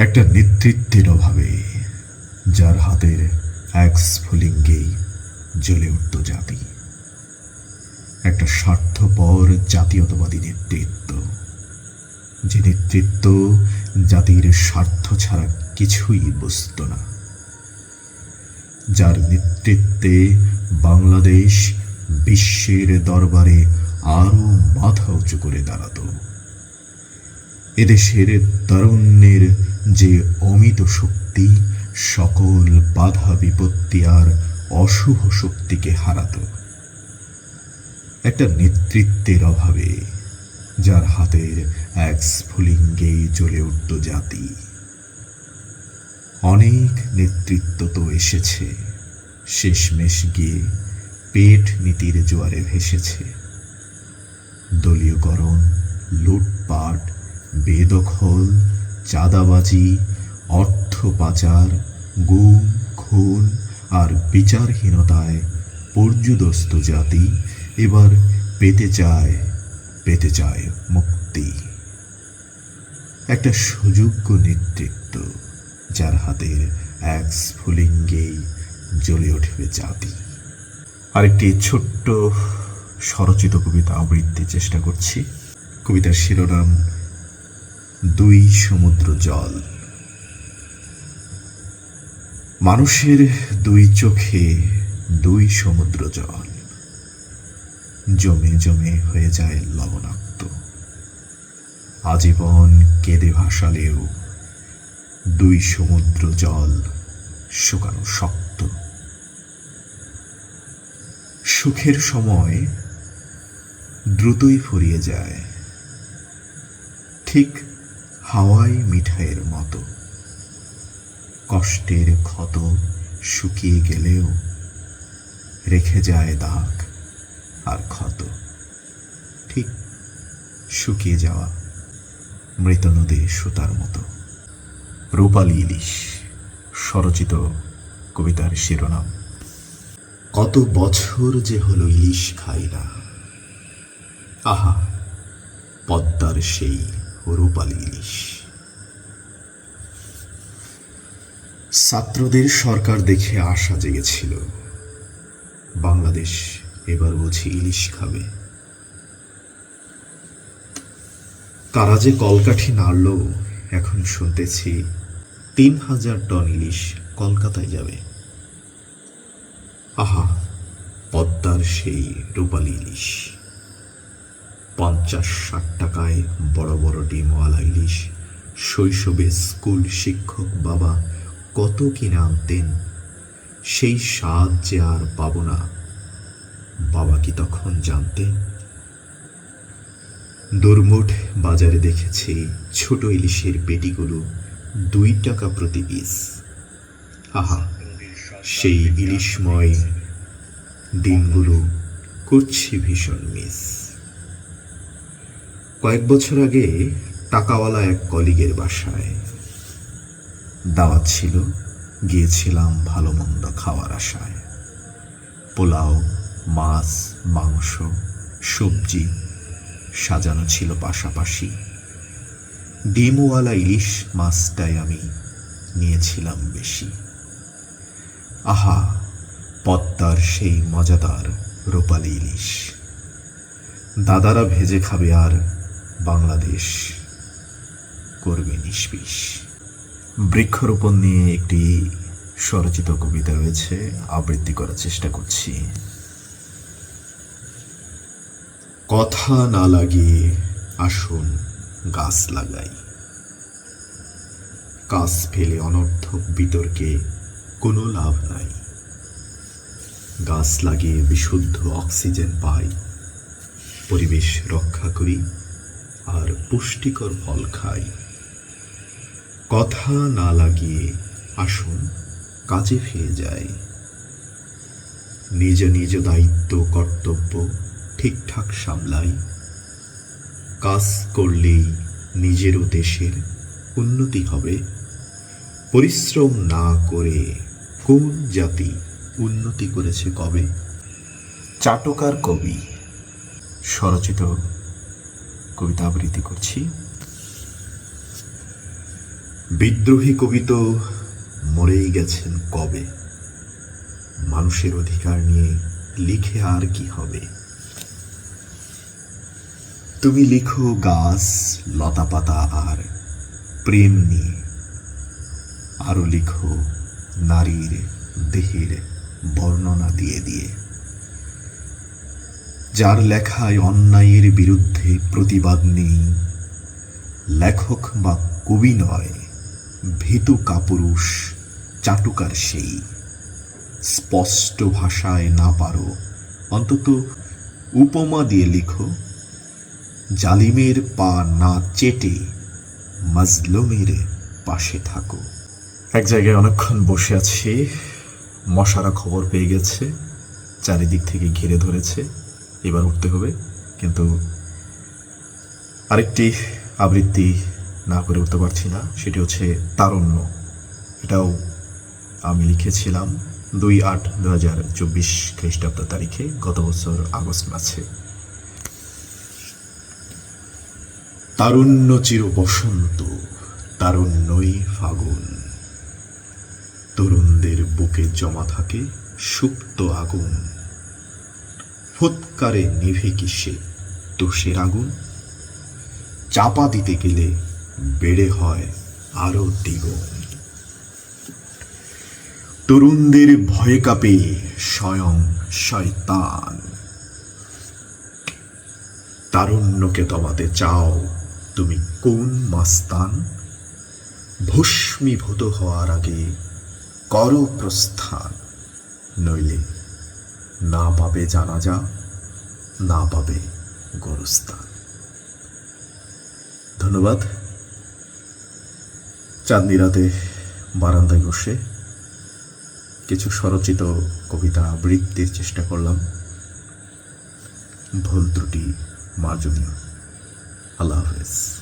একটা নেতৃত্বের অভাবে, যার হাতের এক স্ফুলিঙ্গেই জ্বলে উঠত জাতি। একটা স্বার্থপর জাতীয়তাবাদী নেতৃত্ব, যে নেতৃত্ব জাতির স্বার্থ ছাড়া কিছুই বুঝত না। যার নেতৃত্বে বাংলাদেশ বিশ্বের দরবারে আরও মাথা উঁচু করে দাঁড়াতো। এদেশের তারুণ্যের যে অমিত শক্তি, সকল বাধা বিপত্তি আর অশুভ শক্তিকে হারাতো। একটা নেতৃত্বের অভাবে, যার হাতের এক স্ফুলিঙ্গেই জ্বলে উঠত জাতি। অনেক নেতৃত্ব তো এসেছে, শেষমেশ গিয়ে পেট নীতির জোয়ারে ভেসেছে। দলীয়করণ, লুটপাট বেদখল চাঁদাবাজি, অর্থ পাচার, গুম, খুন আর বিচারহীনতায় পর্যুদস্ত জাতি এবার পেতে চায় পেতে চায় মুক্তি। একটা সুযোগ্য নেতৃত্ব যার হাতের এক স্ফুলিঙ্গেই জ্বলে উঠবে জাতি। আরেকটি ছোট্ট স্বরচিত কবিতা আবৃত্তির চেষ্টা করছি। কবিতার শিরোনাম দুই সমুদ্র জল। মানুষের দুই চোখে দুই সমুদ্র জল। জমে জমে হয়ে যায় লবণাক্ত। আজীবন কেঁদে ভাসালেও দুই সমুদ্র জল শুকানো শক্ত। সুখের সময় দ্রুতই ফুরিয়ে যায়। ঠিক হাওয়াই মিঠাইয়ের মতো। কষ্টের ক্ষত শুকিয়ে গেলেও রেখে যায় দাগ আর ক্ষত। ঠিক শুকিয়ে যাওয়া মৃত নদীর সুতার মতো। রূপালী ইলিশ, স্বরচিত কবিতার শিরোনাম। কত বছর যে হলো ইলিশ খাই না আহা, পদ্মার সেই রূপালী ইলিশ। ছাত্রদের সরকার দেখে আশা জেগেছিল। বাংলাদেশ এবার বুঝি ইলিশ খাবে। কারা যে কলকাঠি নাড়ল, এখন শুনতেছি তিন হাজার টন ইলিশ কলকাতায় যাবে। আহা, পদ্মার সেই রূপালী ইলিশ। পঞ্চাশ ষাট টাকায় বড় বড় ডিমওয়ালা ইলিশ। শৈশবে স্কুল শিক্ষক বাবা কত কিনে আনতেন, সেই স্বাদ যে আর পাব না। বাবা কি তখন জানতেন? দুর্মুঠ বাজারে দেখেছি ছোট ইলিশের পেটিগুলো দুই টাকা প্রতি পিস। আহা, সেই ইলিশময় দিনগুলো করছি ভীষণ মিস। কয়েক বছর আগে টাকাওয়ালা এক কলিগের বাসায় দাওয়াত ছিল, গিয়েছিলাম ভালো মন্দ খাওয়ার আশায়। পোলাও, মাছ, মাংস, সবজি সাজানো ছিল পাশাপাশি। ডিমওয়ালা ইলিশ মাছটাই আমি নিয়েছিলাম বেশি। আহা, পদ্মার সেই মজাদার রূপালী ইলিশ। দাদারা ভেজে খাবে আর বাংলাদেশ করবে নিষ্পিস বৃক্ষরোপণ নিয়ে একটি স্বরচিত কবিতা রয়েছে, আবৃত্তি করার চেষ্টা করছি। কথা না লাগিয়ে আসুন গাছ লাগাই। কাজ ফেলে অনর্থক বিতর্কে কোনো লাভ নাই। গাছ লাগিয়ে বিশুদ্ধ অক্সিজেন পাই। পরিবেশ রক্ষা করি। আর পুষ্টিকর ফল খাই। কথা না লাগিয়ে আসুন, কাজে ফিরে যাই। নিজ নিজ দায়িত্ব, কর্তব্য ঠিকঠাক সামলাই। কাজ করলেই নিজেরও দেশের উন্নতি হবে। পরিশ্রম না করে কোন জাতি উন্নতি করেছে কবে? চাটকার কবি, স্বরচিত কবিতা আবৃত্তি করছি। বিদ্রোহী কবি মরেই গেছেন কবে? মানুষের অধিকার নিয়ে লিখে আর কি হবে? তুমি লিখো গাছ, লতাপাতা আর প্রেম নিয়ে। আরও লিখো নারীর দেহের বর্ণনা দিয়ে দিয়ে। যার লেখায় অন্যায়ের বিরুদ্ধে প্রতিবাদ নেই। লেখক বা কবি নয়, ভীতু কাপুরুষ, চাটুকার সেই। স্পষ্ট ভাষায় না পারো, অন্তত উপমা দিয়ে লিখো। জালিমের পা না চেটে মাজলুমের পাশে থাকো। এক জায়গায় অনেকক্ষণ বসে আছি, মশারা খবর পেয়ে গেছে, চারিদিক থেকে ঘিরে ধরেছে। এবার উঠতে হবে, কিন্তু আরেকটি আবৃত্তি না করে উঠতে পারছি না, সেটি হচ্ছে তারণ্য। এটাও আমি লিখেছিলাম দুই আট দু হাজার চব্বিশ খ্রিস্টাব্দ তারিখে, গত বছর আগস্ট মাসে। তারুণ্য চির বসন্ত, তারুণ্যই ফাগুন। তরুণদের বুকে জমা থাকে সুপ্ত আগুন। ফুৎকারে নিভে কিসে তোষের আগুন? চাপা দিতে গেলে বেড়ে হয় আরও দ্বিগুণ। তরুণদের ভয়ে কাঁপে স্বয়ং শয়তান। তারুণ্যকে দমাতে চাও তুমি কোন মাস্তান? ভস্মীভূত হওয়ার আগে কর প্রস্থান, নইলে না পাবে জানাজা, না পাবে গোরস্থান। ধন্যবাদ। চাঁদনি রাতে বারান্দায় বসে কিছু স্বরচিত কবিতা আবৃত্তির চেষ্টা করলাম। ভুল ত্রুটি মার্জনীয়। আল্লাহ হাফেজ।